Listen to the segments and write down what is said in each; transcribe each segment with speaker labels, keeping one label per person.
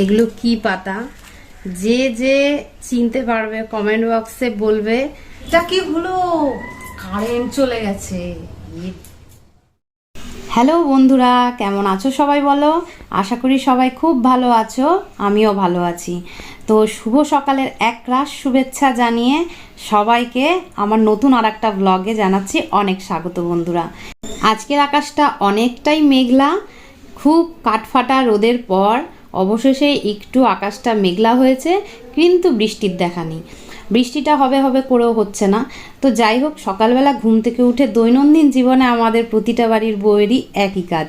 Speaker 1: এগুলো কি পাতা? যে যে চিনতে পারবে কমেন্ট বক্সে বলবে এটা কি হলো কারেন্ট চলে গেছে। হ্যালো বন্ধুরা, কেমন আছো সবাই বলো? আশা করি সবাই খুব ভালো আছো, আমিও ভালো আছি। তো শুভ সকালের এক রাস শুভেচ্ছা জানিয়ে সবাইকে আমার নতুন আর একটা ব্লগে জানাচ্ছি অনেক স্বাগত বন্ধুরা। আজকের আকাশটা অনেকটাই মেঘলা, খুব কাঠফাটা রোদের পর অবশেষে একটু আকাশটা মেঘলা হয়েছে, কিন্তু বৃষ্টির দেখা নেই। বৃষ্টিটা হবে হবে করেও হচ্ছে না। তো যাই হোক, সকালবেলা ঘুম থেকে উঠে দৈনন্দিন জীবনে আমাদের প্রতিটা বাড়ির বউয়েরই একই কাজ।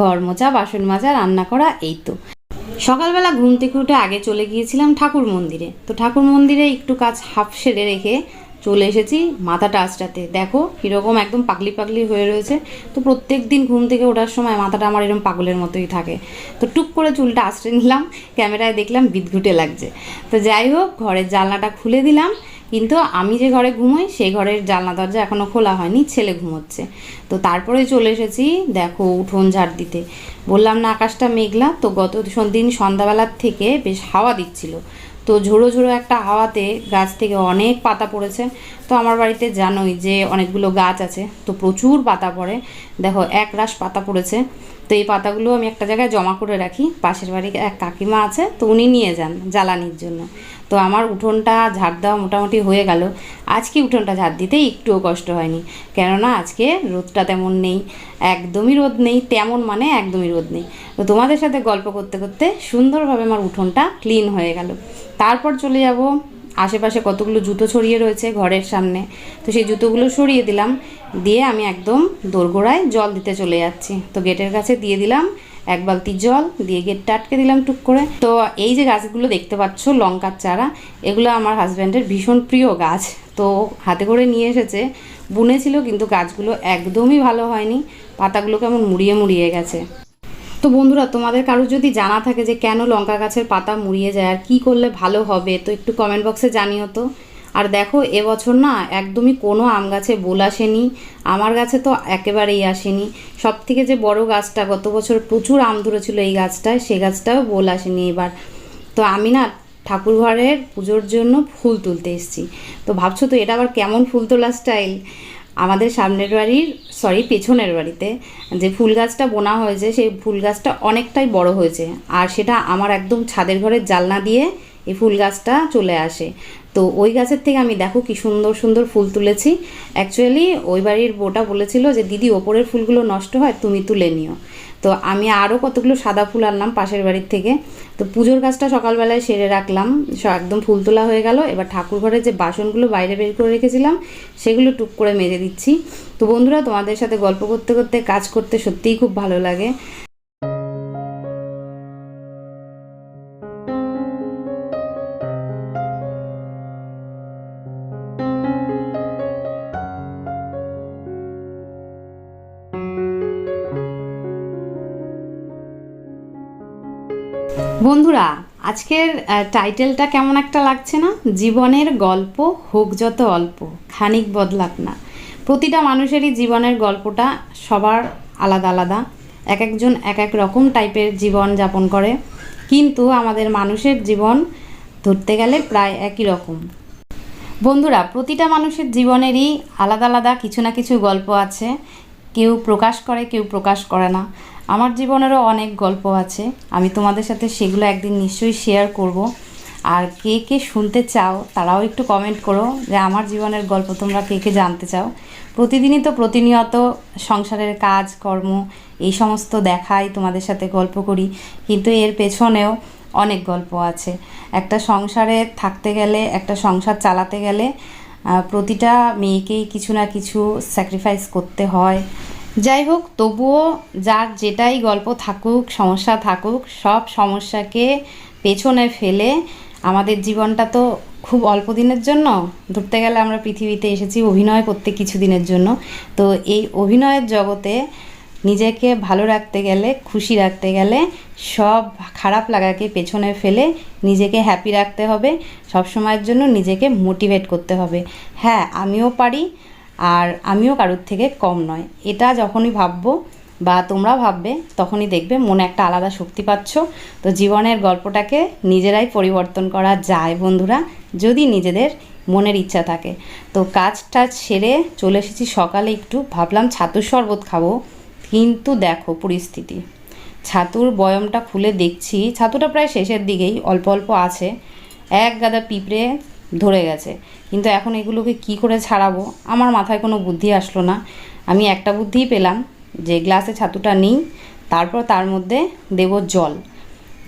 Speaker 1: ঘর মোচা বাসন মাজা, রান্না করা, এই তো। সকালবেলা ঘুম থেকে উঠে আগে চলে গিয়েছিলাম ঠাকুর মন্দিরে। তো ঠাকুর মন্দিরে একটু কাজ হাফ সেরে রেখে চলে এসেছি মাথাটা আঁচড়াতে। দেখো কীরকম একদম পাগলি পাগলি হয়ে রয়েছে। তো প্রত্যেক দিন ঘুম থেকে ওঠার সময় মাথাটা আমার এরকম পাগলের মতোই থাকে। তো টুক করে চুলটা আঁচড়ে নিলাম, ক্যামেরায় দেখলাম বিদঘুটে লাগছে। তো যাই হোক, ঘরের জানলাটা খুলে দিলাম। কিন্তু আমি যে ঘরে ঘুমোই, সেই ঘরের জানলা দরজা এখনও খোলা হয়নি, ছেলে ঘুমোচ্ছে। তো তারপরে চলে এসেছি, দেখো উঠোন ঝাড় দিতে। বললাম না, আকাশটা মেঘলা। তো গত দিন সন্ধ্যাবেলার থেকে বেশ হাওয়া দিচ্ছিল। তো ঝোড়ো ঝোড়ো একটা হাওয়াতে গাছ থেকে অনেক পাতা পড়েছে। তো আমার বাড়িতে জানোই যে অনেকগুলো গাছ আছে, তো প্রচুর পাতা পড়ে। দেখো, এক রাশ পাতা পড়েছে। তো এই পাতাগুলো আমি একটা জায়গায় জমা করে রাখি। পাশের বাড়ির এক কাকিমা আছে, তো উনি নিয়ে যান জ্বালানির জন্য। তো আমার উঠোনটা ঝাড় দেওয়া মোটামুটি হয়ে গেল। আজকে উঠোনটা ঝাড় দিতে একটুও কষ্ট হয়নি। কেননা আজকে রোদটা তেমন নেই। একদমই রোদ নেই, তেমন মানে একদমই রোদ নেই। তো তোমাদের সাথে গল্প করতে করতে সুন্দরভাবে আমার উঠোনটা ক্লিন হয়ে গেল। তারপর চলে যাব আশেপাশে কতগুলো জুতো ছড়িয়ে রয়েছে ঘরের সামনে। তো সেই জুতোগুলো সরিয়ে দিলাম, দিয়ে আমি একদম দোরগোড়ায় জল দিতে চলে যাচ্ছি। তো গেটের কাছে দিয়ে দিলাম এক বালতি জল, দিয়ে গেটটা আটকে দিলাম টুক করে। তো এই যে গাছগুলো দেখতে পাচ্ছ, লঙ্কার চারা, এগুলো আমার হাজব্যান্ডের ভীষণ প্রিয় গাছ। তো হাতে করে নিয়ে এসেছে, বুনেছিল, কিন্তু গাছগুলো একদমই ভালো হয়নি। পাতাগুলো কেমন মুড়িয়ে মুড়িয়ে গেছে। তো বন্ধুরা, তোমাদের কারও যদি জানা থাকে যে কেন লঙ্কা গাছের পাতা মুড়িয়ে যায় আর কী করলে ভালো হবে, তো একটু কমেন্ট বক্সে জানিও তো। আর দেখো, এবছর না একদমই কোনো আম গাছে বোল আসেনি, আমার গাছে তো একেবারেই আসেনি। সব থেকে যে বড় গাছটা, গত বছর প্রচুর আম ধরেছিল এই গাছটায়, সে গাছটাও বোল আসেনি এবার। তো আমি না ঠাকুর ঘরের পুজোর জন্য ফুল তুলতে এসেছি। তো ভাবছ তো এটা আবার কেমন ফুল তোলা স্টাইল আমাদের সামনের বাড়ির সরি পেছনের বাড়িতে যে ফুল গাছটা বোনা হয়েছে, সেই ফুল গাছটা অনেকটাই বড় হয়েছে। আর সেটা আমার একদম ছাদের ঘরের জালনা দিয়ে এই ফুল গাছটা চলে আসে। তো ওই গাছের থেকে আমি দেখো কি সুন্দর সুন্দর ফুল তুলেছি। অ্যাকচুয়ালি ওই বাড়ির বোটা বলেছিল যে, দিদি, ওপরের ফুলগুলো নষ্ট হয়, তুমি তুলে নিও। তো আমি আরও কতগুলো সাদা ফুল আনলাম পাশের বাড়ির থেকে। তো পুজোর কাজটা সকালবেলায় সেরে রাখলাম। একদম ফুল তোলা হয়ে গেল। এবার ঠাকুর ঘরে যে বাসনগুলো বাইরে বের করে রেখেছিলাম, সেগুলো টুক করে মেজে দিচ্ছি। তো বন্ধুরা, তোমাদের সাথে গল্প করতে করতে, কাজ করতে সত্যিই খুব ভালো লাগে। আজকের টাইটেলটা কেমন একটা লাগছে না? জীবনের গল্প হোক যত অল্প, খানিক বদলাক না। প্রতিটা মানুষেরই জীবনের গল্পটা সবার আলাদা আলাদা। এক একজন এক এক রকম টাইপের জীবন যাপন করে। কিন্তু আমাদের মানুষের জীবন ধরতে গেলে প্রায় একই রকম। বন্ধুরা, প্রতিটা মানুষের জীবনেরই আলাদা আলাদা কিছু না কিছু গল্প আছে। কেউ প্রকাশ করে, কেউ প্রকাশ করে না। আমার জীবনেরও অনেক গল্প আছে। আমি তোমাদের সাথে সেগুলো একদিন নিশ্চয়ই শেয়ার করব। আর কে কে শুনতে চাও, তারাও একটু কমেন্ট করো যে আমার জীবনের গল্প তোমরা কে কে জানতে চাও। প্রতিদিনই তো প্রতিনিয়ত সংসারের কাজ, কর্ম, এই সমস্ত দেখাই তোমাদের সাথে গল্প করি। কিন্তু এর পেছনেও অনেক গল্প আছে। একটা সংসারে থাকতে গেলে, একটা সংসার চালাতে গেলে প্রতিটা মেয়েকেই কিছু না কিছু স্যাক্রিফাইস করতে হয়। যাই হোক, তবুও যার যেটাই গল্প থাকুক, সমস্যা থাকুক, সব সমস্যাকে পেছনে ফেলে আমাদের জীবনটা তো খুব অল্প দিনের জন্য। ধরতে গেলে আমরা পৃথিবীতে এসেছি অভিনয় করতে কিছু দিনের জন্য। তো এই অভিনয়ের জগতে নিজেকে ভালো রাখতে গেলে, খুশি রাখতে গেলে সব খারাপ লাগাকে পেছনে ফেলে নিজেকে হ্যাপি রাখতে হবে। সব সময়ের জন্য নিজেকে মোটিভেট করতে হবে। হ্যাঁ আমিও পারি। আর আমিও কারোর থেকে কম নয়। এটা যখনই ভাববো বা তোমরা ভাববে, তখনই দেখবে মনে একটা আলাদা শক্তি পাচ্ছ। তো জীবনের গল্পটাকে নিজেরাই পরিবর্তন করা যায় বন্ধুরা, যদি নিজেদের মনের ইচ্ছা থাকে। তো কাজ টাজ সেরে চলে এসেছি সকালে একটু। ভাবলাম ছাতুর শরবত খাব। কিন্তু দেখো পরিস্থিতি। ছাতুর বয়মটা খুলে দেখছি। ছাতুটা প্রায় শেষের দিকেই, অল্প অল্প আছে। এক গাদা পিঁপড়ে ধরে গেছে। কিন্তু এখন এগুলোকে কি করে ছাড়াবো? আমার মাথায় কোনো বুদ্ধি আসলো না। আমি একটা বুদ্ধিই পেলাম যে গ্লাসে ছাতুটা নিই, তারপর তার মধ্যে দেব জল।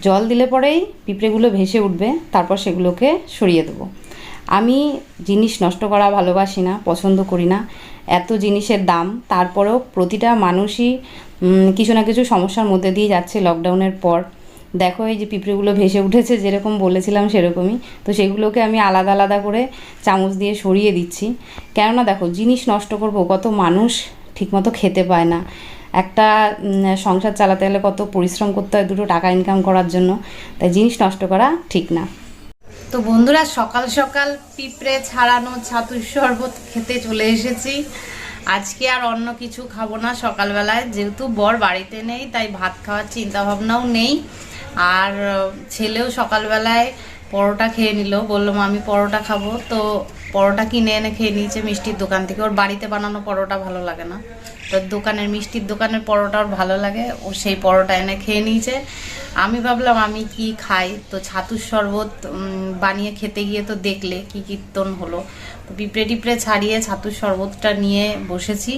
Speaker 1: জল দিলে পরেই পিঁপড়েগুলো ভেসে উঠবে, তারপর সেগুলোকে সরিয়ে দেবো। আমি জিনিস নষ্ট করা ভালোবাসি না, পছন্দ করি না। এত জিনিসের দাম, তারপরেও প্রতিটা মানুষই কিছু না কিছু সমস্যার মধ্যে দিয়ে যাচ্ছে লকডাউনের পর। দেখো এই যে পিঁপড়েগুলো ভেসে উঠেছে, যেরকম বলেছিলাম সেরকমই। তো সেগুলোকে আমি আলাদা আলাদা করে চামচ দিয়ে সরিয়ে দিচ্ছি। কেননা দেখো, জিনিস নষ্ট করব, কত মানুষ ঠিকমতো খেতে পায় না। একটা সংসার চালাতে গেলে কত পরিশ্রম করতে হয় দুটো টাকা ইনকাম করার জন্য, তাই জিনিস নষ্ট করা ঠিক না। তো বন্ধুরা, সকাল সকাল পিঁপড়ে ছাড়ানো ছাতুর শরবত খেতে চলে এসেছি। আজকে আর অন্য কিছু খাব না সকালবেলায়, যেহেতু বর বাড়িতে নেই, তাই ভাত খাওয়ার চিন্তা ভাবনাও নেই। আর ছেলেও সকালবেলায় পরোটা খেয়ে নিল। বললাম আমি পরোটা খাব। তো পরোটা কিনে এনে খেয়ে নিয়েছে মিষ্টির দোকান থেকে। ওর বাড়িতে বানানো পরোটা ভালো লাগে না। তো দোকানের, মিষ্টির দোকানের পরোটা ওর ভালো লাগে। ও সেই পরোটা এনে খেয়ে নিয়েছে। আমি ভাবলাম, আমি কি খাই? তো ছাতুর শরবত বানিয়ে খেতে গিয়ে তো দেখলে কি কীর্তন হলো। তো পিঁপড়ে টিপড়ে ছাড়িয়ে ছাতুর শরবতটা নিয়ে বসেছি।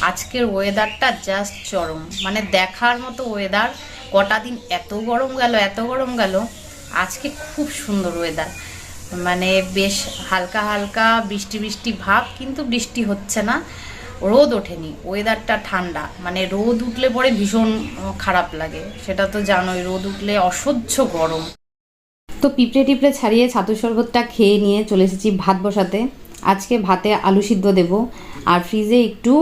Speaker 1: আজকের ওয়েদারটা জাস্ট চরম। মানে দেখার মতো ওয়েদার কটা দিন এত গরম গেল, এত গরম গেল, আজকে খুব সুন্দর ওয়েদার মানে বেশ হালকা হালকা বৃষ্টি বৃষ্টি ভাব, কিন্তু বৃষ্টি হচ্ছে না, রোদ ওঠেনি ওয়েদারটা ঠান্ডা। মানে রোদ উঠলে পরে ভীষণ খারাপ লাগে, সেটা তো জানোই, রোদ উঠলে অসহ্য গরম। তো পিঁপড়ে টিপড়ে ছাড়িয়ে ছাতু শরবতটা খেয়ে নিয়ে চলে এসেছি ভাত বসাতে। আজকে ভাতে আলু সিদ্ধ দেব, আর ফ্রিজে একটু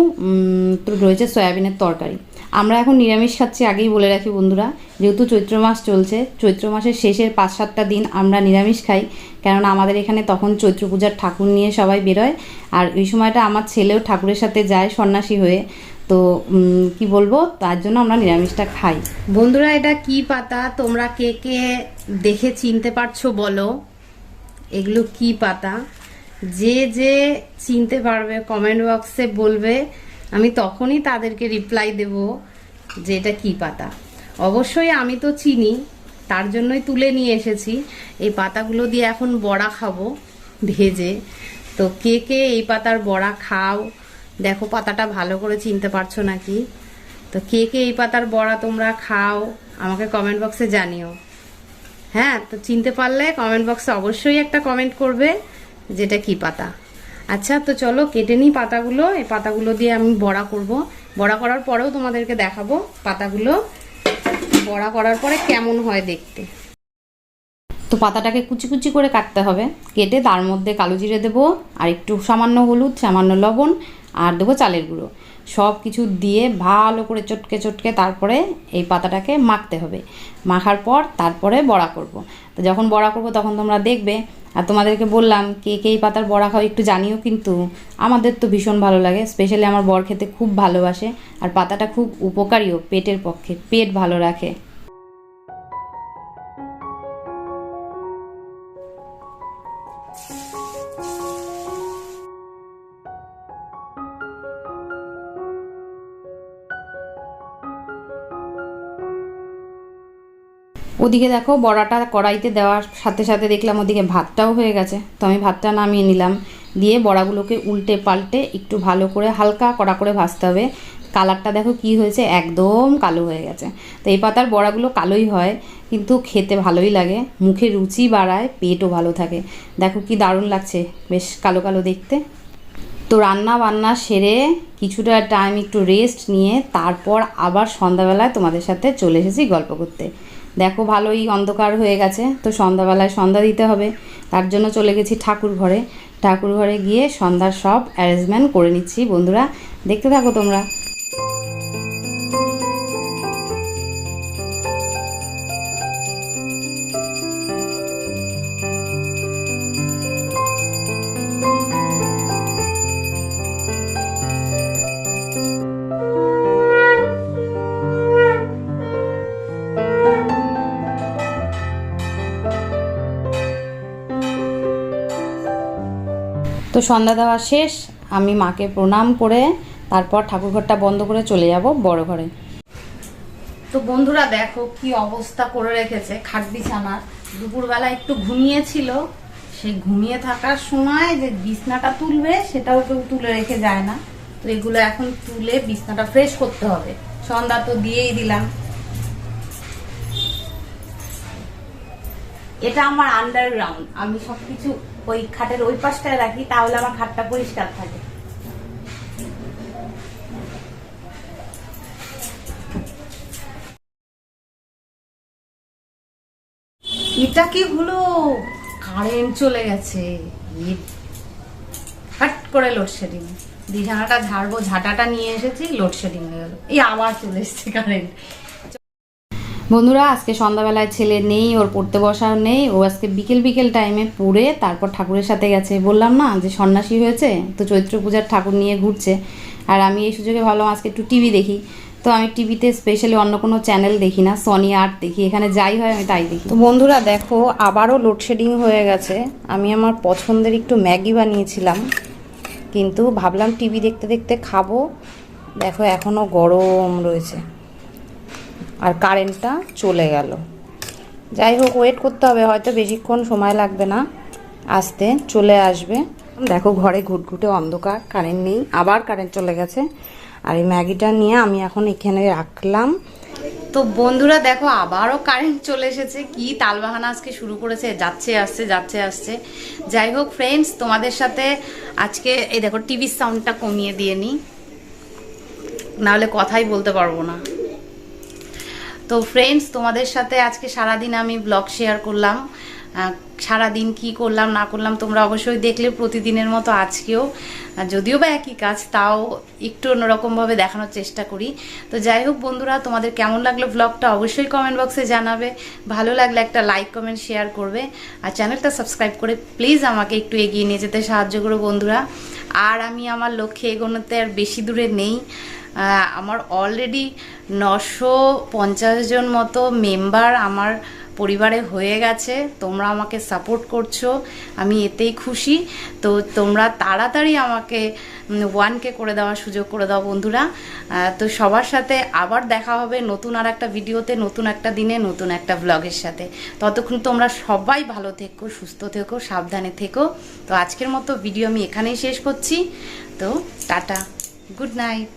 Speaker 1: রয়েছে সয়াবিনের তরকারি। আমরা এখন নিরামিষ খাচ্ছি, আগেই বলে রাখি বন্ধুরা। যেহেতু চৈত্র মাস চলছে, চৈত্র মাসের শেষের পাঁচ সাতটা দিন আমরা নিরামিষ খাই, কেননা আমাদের এখানে তখন চৈত্র পূজার ঠাকুর নিয়ে সবাই বেরোয়, আর ওই সময়টা আমার ছেলেও ঠাকুরের সাথে যায় সন্ন্যাসী হয়ে। তো কি বলব, তার জন্য আমরা নিরামিষটা খাই। বন্ধুরা, এটা কি পাতা? তোমরা কে কে দেখে চিনতে পারছ বলো? এগুলো কি পাতা? যে যে চিনতে পারবে কমেন্ট বক্সে বলবে। আমি তখনই তাদেরকে রিপ্লাই দেব যে এটা কি পাতা। অবশ্যই আমি তো চিনি, তার জন্যই তুলে নিয়ে এসেছি। এই পাতাগুলো দিয়ে এখন বড়া খাব ভেজে। তো কে কে এই পাতার বড়া খাও, দেখো পাতাটা ভালো করে চিনতে পারছ নাকি? তো কে কে এই পাতার বড়া তোমরা খাও, আমাকে কমেন্ট বক্সে জানিও। হ্যাঁ তো চিনতে পারলে কমেন্ট বক্সে অবশ্যই একটা কমেন্ট করবে যেটা কি পাতা। আচ্ছা তো চলো কেটে নিই পাতাগুলো। এই পাতাগুলো দিয়ে আমি বড়া করব। বড়া করার পরেও তোমাদেরকে দেখাবো পাতাগুলো। বড়া করার পরে কেমন হয় দেখতে। তো পাতাটাকে কুচি কুচি করে কাটতে হবে। কেটে তার মধ্যে কালো জিরে দেবো, আর একটু সামান্য হলুদ, সামান্য লবণ, আর দেবো চালের গুঁড়ো। সব কিছু দিয়ে ভালো করে চটকে চটকে তারপরে এই পাতাটাকে মাখতে হবে মাখার পর তারপরে বড়া করব। তো যখন বড়া করব তখন তোমরা দেখবে, আর তোমাদেরকে বললাম, কে কে এই পাতার বড়া খাও একটু জানিও কিন্তু আমাদের তো ভীষণ ভালো লাগে স্পেশালি আমার বর খেতে খুব ভালোবাসে, আর পাতাটা খুব উপকারীও পেটের পক্ষে, পেট ভালো রাখে ওদিকে দেখো বড়াটা কড়াইতে দেওয়ার সাথে সাথে দেখলাম ওদিকে ভাতটাও হয়ে গেছে। তো আমি ভাতটা নামিয়ে নিলাম। দিয়ে বড়াগুলোকে উল্টে পাল্টে একটু ভালো করে হালকা কড়া করে ভাজতে হবে। কালারটা দেখো কি হয়েছে? একদম কালো হয়ে গেছে। তো এই পাতার বড়াগুলো কালোই হয়, কিন্তু খেতে ভালোই লাগে। মুখে রুচি বাড়ায়, পেটও ভালো থাকে। দেখো কি দারুণ লাগছে, বেশ কালো কালো দেখতে। তো রান্না বান্না সেরে কিছুটা টাইম একটু রেস্ট নিয়ে তারপর আবার সন্ধ্যাবেলায় তোমাদের সাথে চলে এসেছি গল্প করতে। দেখো ভালোই অন্ধকার হয়ে গেছে, তো সন্ধ্যাবেলায় সন্ধ্যা দিতে হবে। তার জন্য চলে গেছি ঠাকুর ঘরে। ঠাকুর ঘরে গিয়ে সন্ধ্যার সব অ্যারেঞ্জমেন্ট করে নিচ্ছি। বন্ধুরা, দেখতে থাকো তোমরা। সন্ধ্যা দেওয়া শেষ, আমি মাকে প্রণাম করে তারপর ঠাকুরঘরটা বন্ধ করে চলে যাব বড় ঘরে। তো বন্ধুরা দেখো কি অবস্থা করে রেখেছে, খাট বিছানার দুপুরবেলা একটু ঘুমিয়েছিল সেই ঘুমিয়ে থাকার সময় যে বিছনাটা তুলবে সেটাও কেউ তুলে রেখে যায় না। তো এগুলো এখন তুলে বিছনাটা ফ্রেশ করতে হবে। সন্ধ্যা তো দিয়েই দিলাম। এটা আমার আন্ডারগ্রাউন্ড আমি সবকিছু ওই খাটের ওই পাশটায় রাখি, তাহলে আমার খাটটা পরিষ্কার থাকে। এটা কি হলো? কারেন্ট চলে গেছে। এ হাট করে লোডশেডিং বিছানাটা ঝাড়বো, ঝাঁটাটা নিয়ে এসেছি লোডশেডিং হয়ে গেল। এই আবার চলে এসছে কারেন্ট বন্ধুরা, আজকে সন্ধ্যাবেলায় ছেলে নেই, ওর পড়তে বসাও নেই, ও আজকে বিকেল বিকেল টাইমে পড়ে, তারপর ঠাকুরের সাথে গেছে। বললাম না, যে সন্ন্যাসী হয়েছে, তো চৈত্র পূজার ঠাকুর নিয়ে ঘুরছে। আর আমি এই সুযোগে ভাবলাম, আজকে একটু টিভি দেখি। তো আমি টিভিতে স্পেশালি অন্য কোনো চ্যানেল দেখি না সনি আর্ট দেখি। এখানে যাই হয়, আমি তাই দেখি। তো বন্ধুরা, দেখো, আবারও লোডশেডিং হয়ে গেছে। আমি আমার পছন্দের একটু ম্যাগি বানিয়েছিলাম, কিন্তু ভাবলাম টিভি দেখতে দেখতে খাব। দেখো এখনও গরম রয়েছে। আর কারেন্টটা চলে গেল। যাই হোক ওয়েট করতে হবে, হয়তো বেশিক্ষণ সময় লাগবে না। আসতে, চলে আসবে। দেখো, ঘরে ঘুটঘুটে অন্ধকার কারেন্ট নেই, আবার কারেন্ট চলে গেছে। আর এই ম্যাগিটা নিয়ে আমি এখন এখানে রাখলাম। তো বন্ধুরা, দেখো, আবারও কারেন্ট চলে এসেছে। কি তালবাহানা আজকে শুরু করেছে, যাচ্ছে, আসছে যাচ্ছে, আসছে। যাই হোক ফ্রেন্ডস তোমাদের সাথে আজকে, এই দেখো টিভির সাউন্ডটা কমিয়ে দিয়ে নিই। নাহলে কথাই বলতে পারব না। তো ফ্রেন্ডস তোমাদের সাথে আজকে সারাদিন আমি ব্লগ শেয়ার করলাম। সারাদিন কি করলাম, না করলাম, তোমরা অবশ্যই দেখলে প্রতিদিনের মতো আজকেও। যদিও বা একই কাজ, তাও একটু অন্যরকমভাবে দেখানোর চেষ্টা করি। তো যাই হোক বন্ধুরা, তোমাদের কেমন লাগল ব্লগটা অবশ্যই কমেন্ট বক্সে জানাবে। ভালো লাগলে একটা লাইক কমেন্ট শেয়ার করবে। আর চ্যানেলটা সাবস্ক্রাইব করে প্লিজ আমাকে একটু এগিয়ে নিয়ে যেতে সাহায্য করো বন্ধুরা। আর আমি আমার লক্ষ্যে এগোনোতে আর বেশি দূরে নেই। আমার অলরেডি নশো পঞ্চাশ জন মতো মেম্বার আমার পরিবারে হয়ে গেছে। তোমরা আমাকে সাপোর্ট করছ, আমি এতেই খুশি। তো তোমরা তাড়াতাড়ি আমাকে ওয়ানকে করে দেওয়ার সুযোগ করে দাও বন্ধুরা। তো সবার সাথে আবার দেখা হবে নতুন আর একটা ভিডিওতে, নতুন একটা দিনে, নতুন একটা ব্লগের সাথে। ততক্ষণ তোমরা সবাই ভালো থেকো, সুস্থ থেকো, সাবধানে থেকো। তো আজকের মতো ভিডিও আমি এখানেই শেষ করছি। তো টাটা গুড নাইট